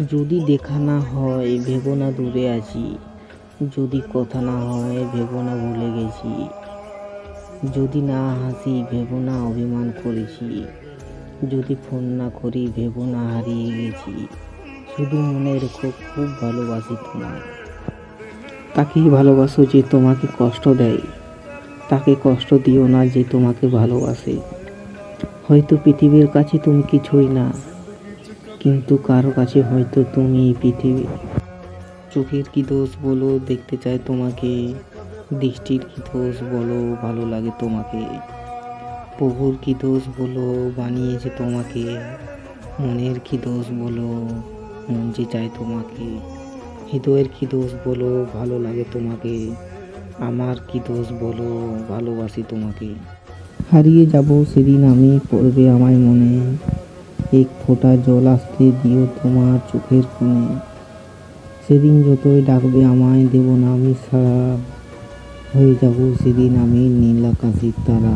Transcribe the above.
যদি দেখা না হয়, ভেবো না দূরে আছি। যদি কথা না হয়, ভেবো না ভুলে গেছি। যদি না হাসি, ভেবো না অভিমান করেছি। যদি ফোন না করি, ভেবো না হারিয়ে গেছি। শুধু মনে রেখো, খুব ভালোবাসি তোমায়। তাকেই ভালোবাসো যে তোমাকে কষ্ট দেয়। তাকে কষ্ট দিও না যে তোমাকে ভালোবাসে। হয়তো পৃথিবীর কাছে তুমি কিছুই না। কিন্তু কারও কাছে হয়তো তুমি পৃথিবী, চোখের কি দোষ বলো, দেখতে চাই তোমাকে, দৃষ্টির কি দোষ বলো, ভালো লাগে তোমাকে, প্রভুর কি দোষ বলো, বানিয়েছে তোমাকে, মনের কি দোষ বলো, মন যে চায় তোমাকে, হৃদয়ের কি দোষ বলো, ভালো লাগে তোমাকে, আমার কি দোষ বলো, ভালোবাসি তোমাকে। হারিয়ে যাব সেদিন আমি পড়বে আমায় মনে এক ফোঁটা জল আসতে দিও তোমার চোখের কোণে। সেদিন যতই ডাকবে আমায় দেব না আমি সারা। হয়ে যাব সেদিন আমি নীল আকাশের তারা।